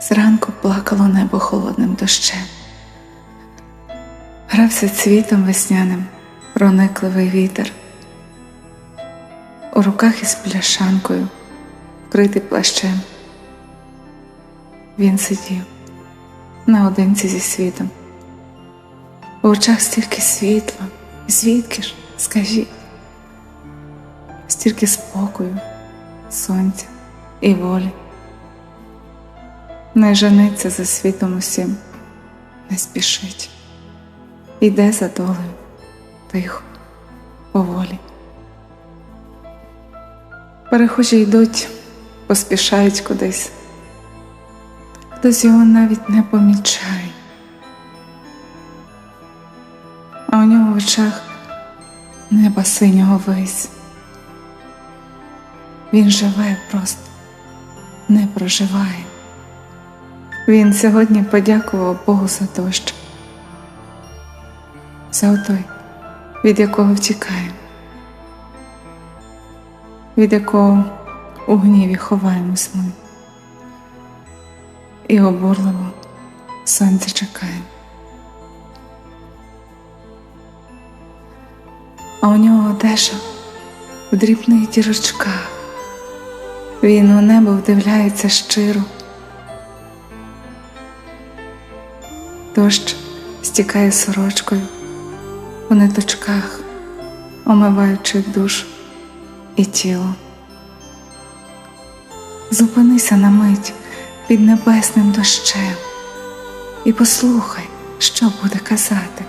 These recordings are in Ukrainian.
Зранку плакало небо холодним дощем. Грався цвітом весняним проникливий вітер. У руках із пляшанкою, вкритий плащем. Він сидів наодинці зі світом. У очах стільки світла, звідки ж, скажіть, стільки спокою, сонця і волі. Не жениться за світом усім, не спішить, іде за долею, тихо, поволі. Перехожі йдуть, поспішають кудись, хтось його навіть не помічає, а у нього в очах неба синього вись. Він живе просто, не проживає. Він сьогодні подякував Богу за дощ, за отой, від якого втікаємо, від якого у гніві ховаємось ми, і обурливо сонце чекаємо. А у нього одежа в дрібних дірочках. Він у небо вдивляється щиро. Дощ стікає сорочкою у ниточках, омиваючи душу і тіло. Зупинися на мить під небесним дощем і послухай, що буде казати.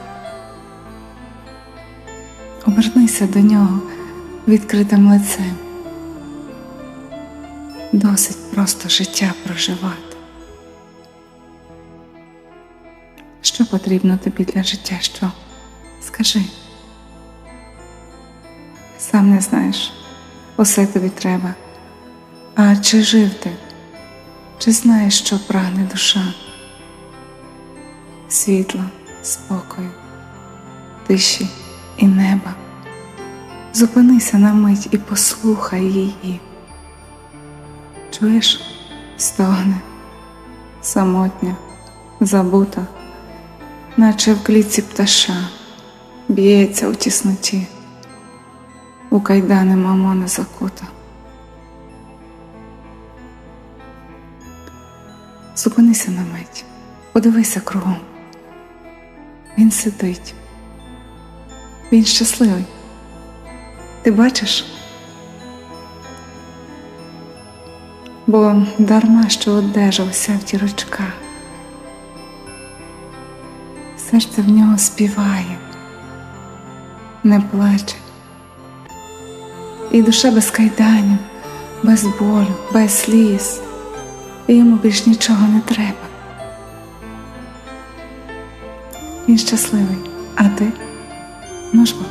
Обернися до нього відкритим лицем. Досить просто життя проживати. Що потрібно тобі для життя? Що? Скажи. Сам не знаєш, усе тобі треба. А чи жив ти? Чи знаєш, що прагне душа? Світла, спокою, тиші і неба. Зупинися на мить і послухай її. Чуєш, стогне, самотня, забута наче в клітці пташа, б'ється у тісноті, у кайдани мамона закута. Зупинися на мить, подивися кругом. Він сидить, він щасливий. Ти бачиш? Бо дарма, що одежа вся в дірочках серце в нього співає, не плаче, і душа без кайданів, без болю, без сліз, і йому більш нічого не треба. Він щасливий, а ти? Ну ж бо,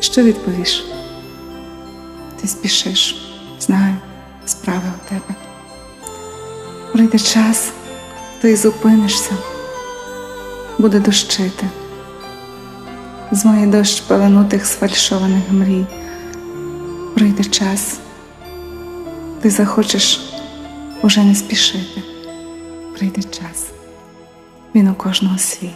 що відповіш? Ти спішиш, знаю, справи у тебе. Прийде час, ти зупинишся буде дощити. змоє дощ паленутих сфальшованих мрій. Прийде час, ти захочеш уже не спішити. Прийде час, він у кожного свій.